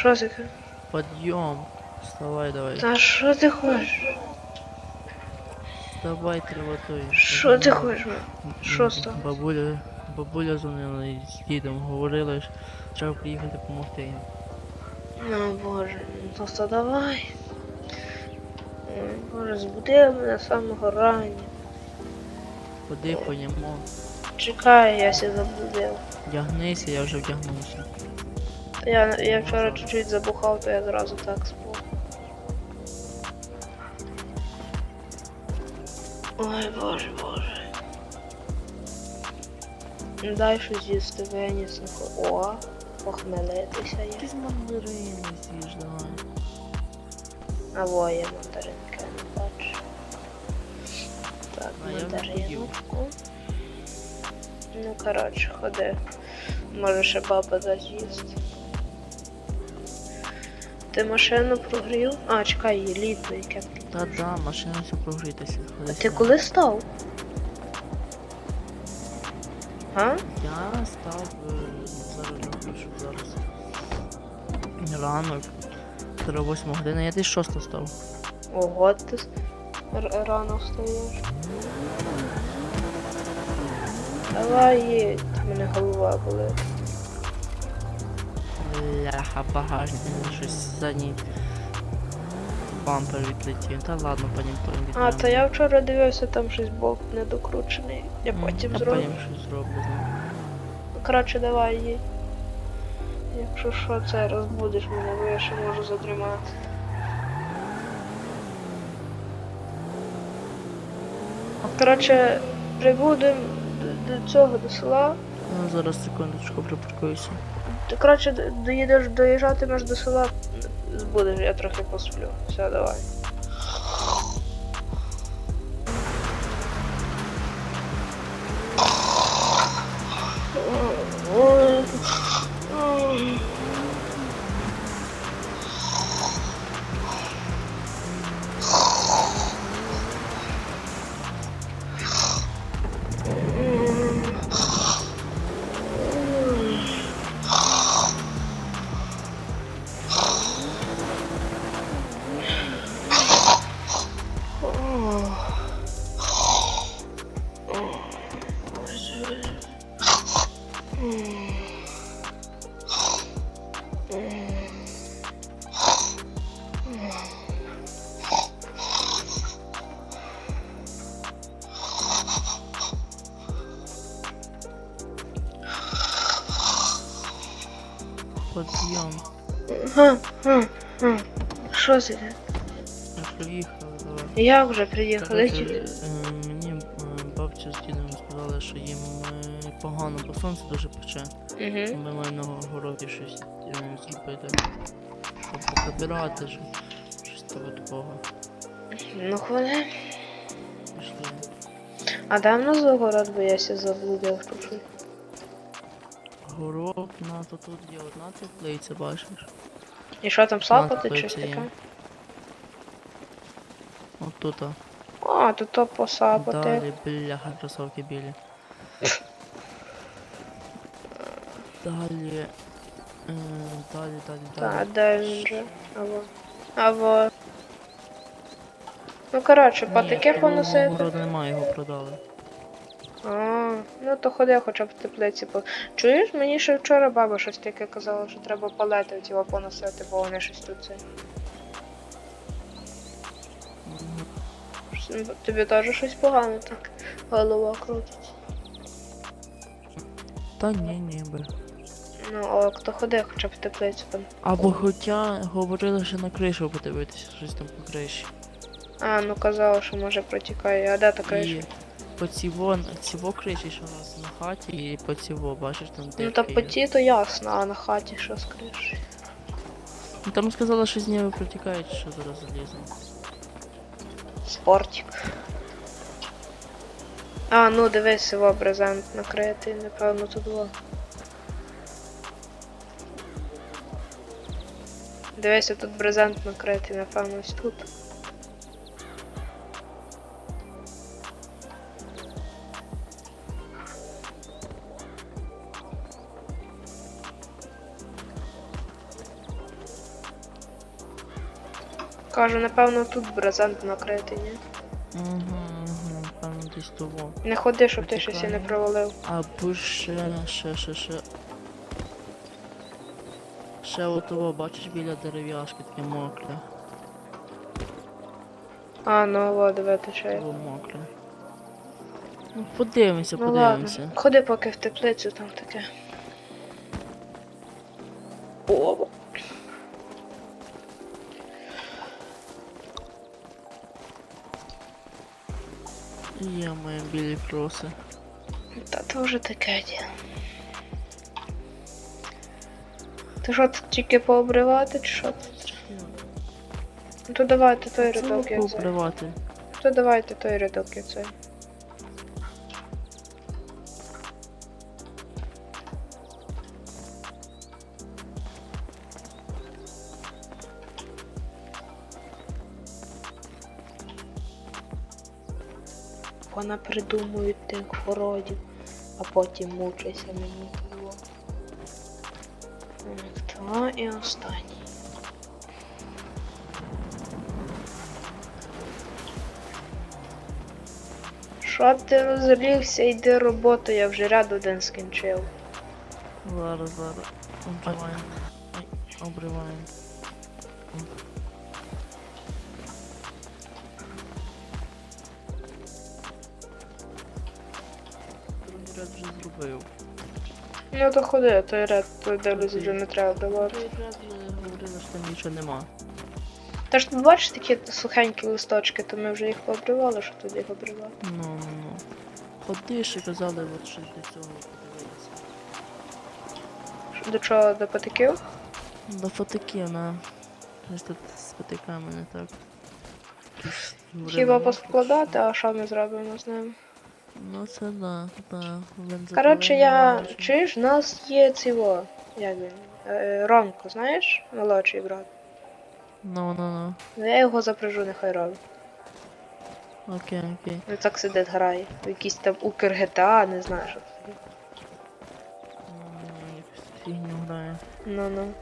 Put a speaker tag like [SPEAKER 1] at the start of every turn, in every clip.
[SPEAKER 1] Що таке?
[SPEAKER 2] Подъем. Вставай давай.
[SPEAKER 1] Та що ти хочеш?
[SPEAKER 2] Вставай, тривотуй.
[SPEAKER 1] Що ти хочеш? Що стало?
[SPEAKER 2] Бабуля, бабуля дзвонила і з дідом говорила, що треба приїхати допомогти їм.
[SPEAKER 1] Ну боже, ну то все давай. Ой, Боже, збуди мене з самого рання.
[SPEAKER 2] Ходи поїмо.
[SPEAKER 1] Чекай, я ся заблудив.
[SPEAKER 2] Вдягнися, я вже вдягнувся.
[SPEAKER 1] Я, я вчора чуть-чуть забухав, то я зразу так спав. Ой, боже, боже. Дай щось їсти виніс. О, похмелитися є.
[SPEAKER 2] Якісь мандарини з'їж, давай.
[SPEAKER 1] А во є мандаринка, я не бачу. Так,
[SPEAKER 2] А я не
[SPEAKER 1] мандаринку. Ну, коротше, ходи. Може ще баба дасть їсти. Ти машину прогрів? А, чекай, її літо яке.
[SPEAKER 2] Та да, машина все прогрітися.
[SPEAKER 1] А ти коли став? А?
[SPEAKER 2] Я став е, зараз роблю, щоб зараз. Ранок. 48 година, я десь 6 став.
[SPEAKER 1] Ого, ти рано встаєш. Давай їдь, в мене голова болить.
[SPEAKER 2] Ляха, багажник, щось задній бампер відлетів. Та ладно, потім потім
[SPEAKER 1] А, та я вчора дивився, там щось болт недокручений. Я потім зроблю.
[SPEAKER 2] потім щось зроблю.
[SPEAKER 1] Коротше, давай їдь. Якщо що, це розбудиш мене, бо я ще можу задрімати. Коротше, прибудемо до, до цього, до села.
[SPEAKER 2] Ну, зараз секундочку припаркуюся.
[SPEAKER 1] Ти, коротше, доїдеш, доїжджатимеш до села, будеш, я трохи посплю. Все, давай.
[SPEAKER 2] Подйом.
[SPEAKER 1] Що це? таке?
[SPEAKER 2] Я приїхав, давай.
[SPEAKER 1] Як вже приїхали?
[SPEAKER 2] Коротше, е, мені е, бабця з дідом сказали, що їм е, погано, бо сонце дуже пече.
[SPEAKER 1] Угу.
[SPEAKER 2] ми маємо на городі щось е, зробити. Щоб прибирати, ж, щось того такого.
[SPEAKER 1] Ну хвилин.
[SPEAKER 2] Пішли.
[SPEAKER 1] А де в нас загород, бо я ся заблудив чуть-чуть.
[SPEAKER 2] Город на то тут є одна теплиця, бачиш?
[SPEAKER 1] І що там
[SPEAKER 2] Ладно,
[SPEAKER 1] чи таке?
[SPEAKER 2] От тут. а.
[SPEAKER 1] А, тут то посапати.
[SPEAKER 2] Далі, бляха, кросовки білі. Далі. Е, далі, далі, далі.
[SPEAKER 1] він же? Або. Або. Ну коротше,
[SPEAKER 2] того
[SPEAKER 1] поносити.
[SPEAKER 2] Городу немає, його продали.
[SPEAKER 1] А, ну то ходи хоча б в теплиці. Чуєш, мені ще вчора баба щось таке казала, що треба палети його поносити, бо вони щось тут це. Тобі теж щось погано так. Голова крутиться.
[SPEAKER 2] Та ні, ні, би.
[SPEAKER 1] Ну, о, хто ходи хоча б в теплицю пон.
[SPEAKER 2] Або хоча говорили, що на кришу подивитися, щось там по криші.
[SPEAKER 1] А, ну казала, що може протікає, а де та криша?
[SPEAKER 2] І по цього, цього криші, що у нас на хаті, і по цього, бачиш, там
[SPEAKER 1] Ну та по ті то ясно, а на хаті що з кришею?
[SPEAKER 2] Ну, Там сказали, що з нього протікають, що зараз заліземо.
[SPEAKER 1] Спортик. А, ну дивись, його брезент накритий, напевно, тут було. Дивися, тут брезент накритий, напевно, ось тут. Кажу, напевно, тут брезент накритий, ні?
[SPEAKER 2] Угу, угу, певно, десь того.
[SPEAKER 1] Не ходи, щоб ти щось і не провалив.
[SPEAKER 2] Або ще, ще, ще, ще. Ще отого, бачиш біля дерев'яшки таке мокре.
[SPEAKER 1] А, ну вода витече.
[SPEAKER 2] Було мокре. Ну, подивимося,
[SPEAKER 1] Ну ладно.
[SPEAKER 2] подивимося.
[SPEAKER 1] Ходи поки в теплицю там таке. О,
[SPEAKER 2] Є мої білі кроси.
[SPEAKER 1] та то вже таке Ты Ти що тут тільки пообривати, чи що тут? Ну то давайте той
[SPEAKER 2] Це
[SPEAKER 1] рядок як цей.
[SPEAKER 2] Пообривати.
[SPEAKER 1] То давайте той рядок як цей. Вона придумують тих городів, а потім мучайся мені було. Так, і останній. Що ти розлігся, йди роботу, я вже ряд один скінчив.
[SPEAKER 2] Зараз, зараз. Обриваємо. Обриваємо. Вже зробив.
[SPEAKER 1] Ну то ходи, той ряд, той дивлюсь, вже не треба давати.
[SPEAKER 2] Другий ряд вже говорили, що там нічого нема.
[SPEAKER 1] Та ж тут бачиш такі сухенькі листочки, то ми вже їх пообривали, що тут їх обривати.
[SPEAKER 2] Ну, ну, ну. Ходи, ще казали, от щось до цього подивитися.
[SPEAKER 1] До чого, до патиків?
[SPEAKER 2] До фотиків, на. Щось тут з фотиками не так. Якісь
[SPEAKER 1] Хіба поскладати, а що ми зробимо з ним?
[SPEAKER 2] Ну це да, да.
[SPEAKER 1] Коротше, я. Чуєш, в нас є цього. Як він? Е, Ромко, знаєш? Молодший брат.
[SPEAKER 2] Ну, ну, ну.
[SPEAKER 1] Ну я його запряжу, нехай робить.
[SPEAKER 2] Окей, окей.
[SPEAKER 1] Він так сидить, грає. В якийсь там Укр GTA, не знаю, що це.
[SPEAKER 2] Ну, якусь фігню грає.
[SPEAKER 1] Ну-ну.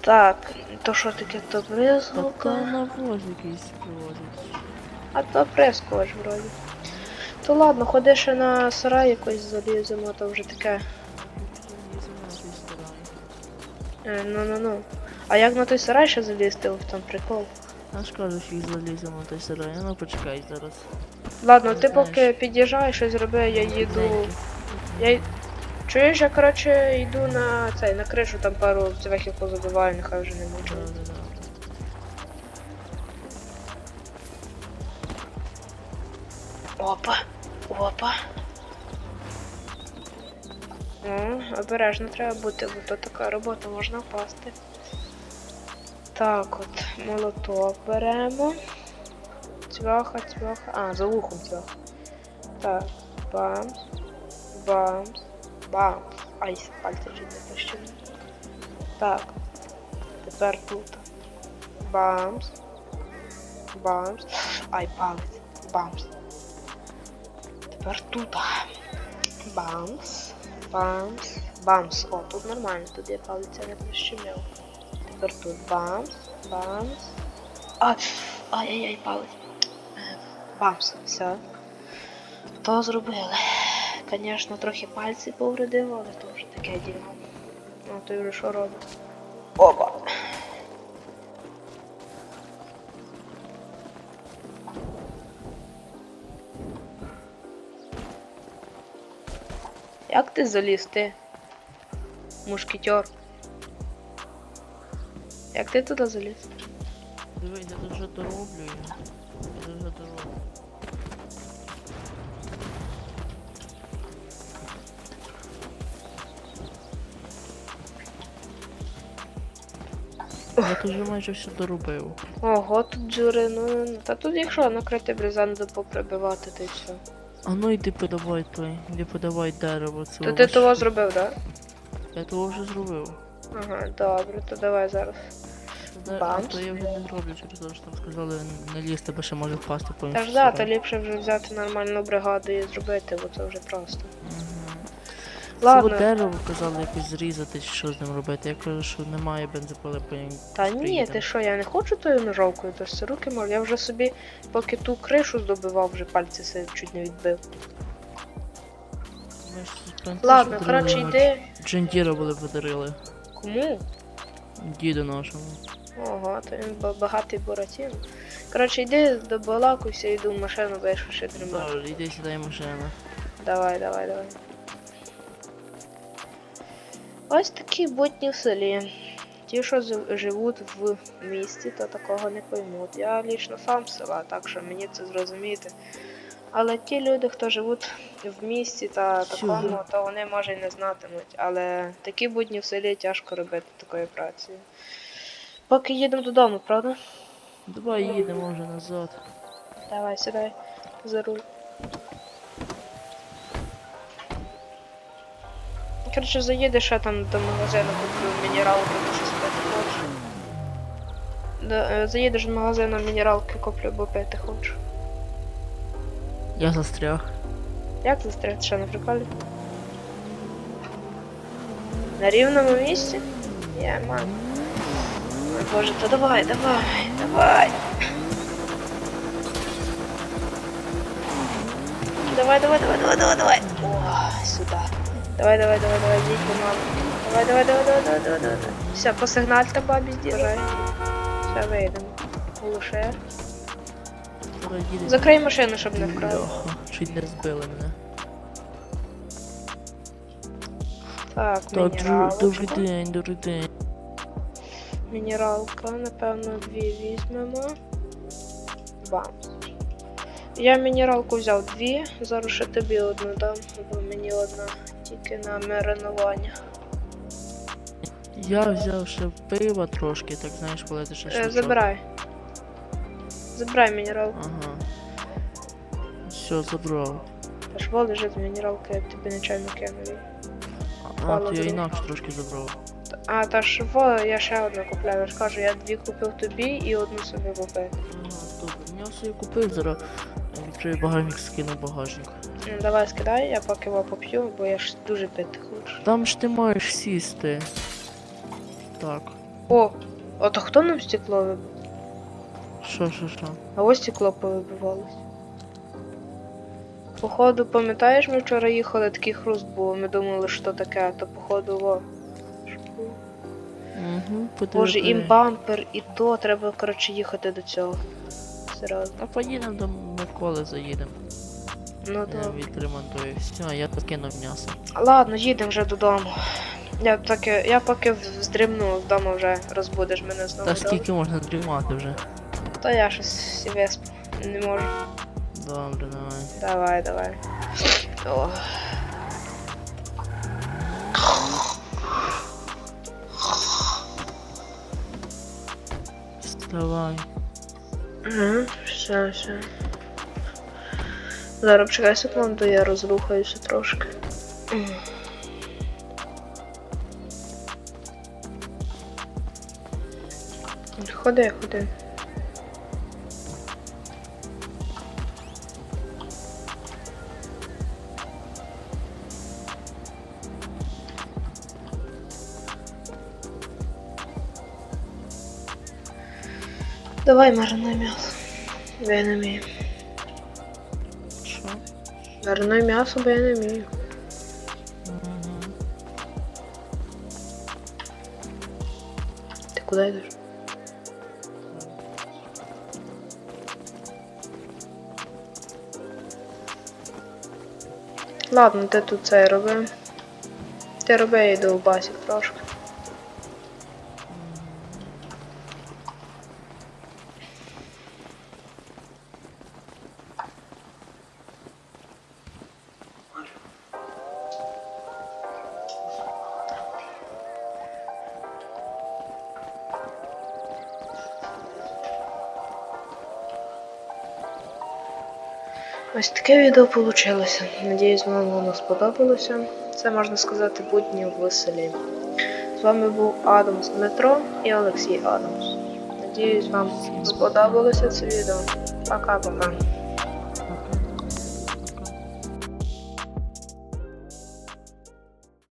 [SPEAKER 1] Так, то що таке, то
[SPEAKER 2] Та то навоз якийсь привозять.
[SPEAKER 1] А то прескоч вроді. То ладно, ходи ще на сарай якось заліземо, то вже таке. Е, Ну-ну-ну. А як на той сарай ще залізти, ось там прикол.
[SPEAKER 2] Я ж кажу, що заліземо на той сарай. Ну почекай зараз.
[SPEAKER 1] Ладно, ти поки під'їжджай, щось роби, я їду. Я... Чуєш, я коротше йду на цей, на кришу, там пару цвяхів позабиваю, нехай вже не
[SPEAKER 2] да.
[SPEAKER 1] Опа, опа. О, обережно треба бути, бо то така робота можна впасти. Так от, молоток беремо. Цвяха, цвяха. А, за вухом цвяха. Так, бамс, бамс, бамс. Ай, пальці вже не пощу. Так. Тепер тут. Бамс. Бамс. Ай, палець. Бамс. Тепер. Бамс. Бамс. Бамс. О, тут нормально, тут я палиця не прищемив. Тепер тут бамс. Бамс. Ай, ай-яй-яй, палець. Бамс. Все. То зробили. Звісно, трохи пальці повредив, але то вже таке діло. Ну, то вже що робить? Опа. Ти заліз, ти? Мушкетер. Як ти туди заліз?
[SPEAKER 2] Дивись, я тут вже дороблю я. Я вже дороблю. Я тут вже майже все доробив.
[SPEAKER 1] Ого, тут дзюри, ну та тут якщо накрити брезенту поприбивати, то й все.
[SPEAKER 2] А ну йди подавай той, йди подавай дерево. Це
[SPEAKER 1] То ти того зробив, так?
[SPEAKER 2] Я того вже зробив.
[SPEAKER 1] Ага, добре, то давай зараз.
[SPEAKER 2] Да,
[SPEAKER 1] Бамс.
[SPEAKER 2] то я вже не зроблю через те, що там сказали, не лізь, тебе ще може впасти по
[SPEAKER 1] Та ж да, то ліпше вже взяти нормальну бригаду і зробити, бо це вже просто.
[SPEAKER 2] Угу.
[SPEAKER 1] Ладно.
[SPEAKER 2] Ладно. дерево казали якось зрізати, що з ним робити. Я кажу, що немає бензопили, потім
[SPEAKER 1] Та ні, ти що, я не хочу тою ножовкою, то ж це руки можу. Я вже собі, поки ту кришу здобивав, вже пальці себе чуть не відбив.
[SPEAKER 2] Ми ж
[SPEAKER 1] Ладно,
[SPEAKER 2] подарили
[SPEAKER 1] коротше,
[SPEAKER 2] йому
[SPEAKER 1] йди.
[SPEAKER 2] Джендіра були подарили.
[SPEAKER 1] Кому?
[SPEAKER 2] Діду нашому.
[SPEAKER 1] Ого, то він ба- багатий Буратіно. Коротше, йди до балакуйся, йду в машину, бо я ще тримаю.
[SPEAKER 2] Добре, йди сідай машина.
[SPEAKER 1] Давай, давай, давай. Ось такі будні в селі. Ті, що живуть в місті, то такого не поймуть. Я лічно сам з села, так що мені це зрозуміти. Але ті люди, хто живуть в місті та такому, то вони може й не знатимуть. Але такі будні в селі тяжко робити такою працею. Поки їдемо додому, правда?
[SPEAKER 2] Давай їдемо вже назад.
[SPEAKER 1] Давай, сідай за руль. Коротше, заїдеш ще там до магазину, куплю мінералки, бо щось пити хочу. До, е, заїдеш до магазину мінералки, куплю, бо пити хочу.
[SPEAKER 2] Я застряг.
[SPEAKER 1] Як застряти ще на приколі? На рівному місці? Я мам. Ой боже, то давай, давай, давай. Давай, давай, давай, давай, давай, давай. О, сюда. Давай, давай, давай, давай, їдь до мами. Давай, давай, давай, давай, давай, давай, давай. Все, посигнальте бабі здіжай. Все, вийдемо. Глуше. Закрий машину, щоб не вкрали.
[SPEAKER 2] Чуть не збили мене.
[SPEAKER 1] Так, мінералочка.
[SPEAKER 2] добрий день, добрий день.
[SPEAKER 1] Мінералка, напевно, дві візьмемо. Бамс. Я мінералку взяв дві, зараз ще тобі одну дам, бо мені одна тільки на маринування.
[SPEAKER 2] Я взяв ще пива трошки, так знаєш, коли ти ще
[SPEAKER 1] Е, забирай. Забирай мінералку.
[SPEAKER 2] Ага. Все, забрав.
[SPEAKER 1] Аж во лежить мінералка, я тобі нечайно кинув.
[SPEAKER 2] А,
[SPEAKER 1] Мало
[SPEAKER 2] то я
[SPEAKER 1] було.
[SPEAKER 2] інакше трошки забрав.
[SPEAKER 1] А, та ж во, я ще одну купляю. Я ж кажу, я дві купив тобі і одну собі купив.
[SPEAKER 2] Ага, добре. Я все купив, зараз е, багажник, скину багажник.
[SPEAKER 1] Ну, давай скидай, я поки його поп'ю, бо я ж дуже пити хочу.
[SPEAKER 2] Там ж ти маєш сісти. Так.
[SPEAKER 1] О, а то хто нам стекло вибив?
[SPEAKER 2] Що, що, що?
[SPEAKER 1] А ось стекло повибивалось. Походу, пам'ятаєш, ми вчора їхали, такий хруст був, ми думали, що таке, а то походу во. Що було?
[SPEAKER 2] Угу,
[SPEAKER 1] Боже, і бампер, і то треба, коротше, їхати до цього. Серйозно.
[SPEAKER 2] А поїдемо до Миколи заїдемо.
[SPEAKER 1] Ну
[SPEAKER 2] Я відремонтую. Все, я закинув м'ясо.
[SPEAKER 1] Ладно, їдемо вже додому. Я таки, я поки здрімну вдома вже розбудеш мене знову.
[SPEAKER 2] Та
[SPEAKER 1] добре?
[SPEAKER 2] скільки можна дрімати вже?
[SPEAKER 1] Та я щось всі виспав. Не можу.
[SPEAKER 2] Добре, давай.
[SPEAKER 1] Давай, давай. О.
[SPEAKER 2] Вставай.
[SPEAKER 1] Все, все. Зараз чекай секунду, я розрухаюся трошки. Ходи, ходи. Давай маринуй м'ясо. Я не вмію.
[SPEAKER 2] Що?
[SPEAKER 1] М'ясо, бо я не вмію. Ти куди йдеш? Ладно, ти тут це роби. Ти роби, йду в трошки. Ось таке відео вийшло. Надіюсь, вам воно сподобалося. Це можна сказати будні в селі. З вами був Адамс Дмитро і Олексій Адамс. Надіюсь, вам сподобалося це відео. Пока-пока.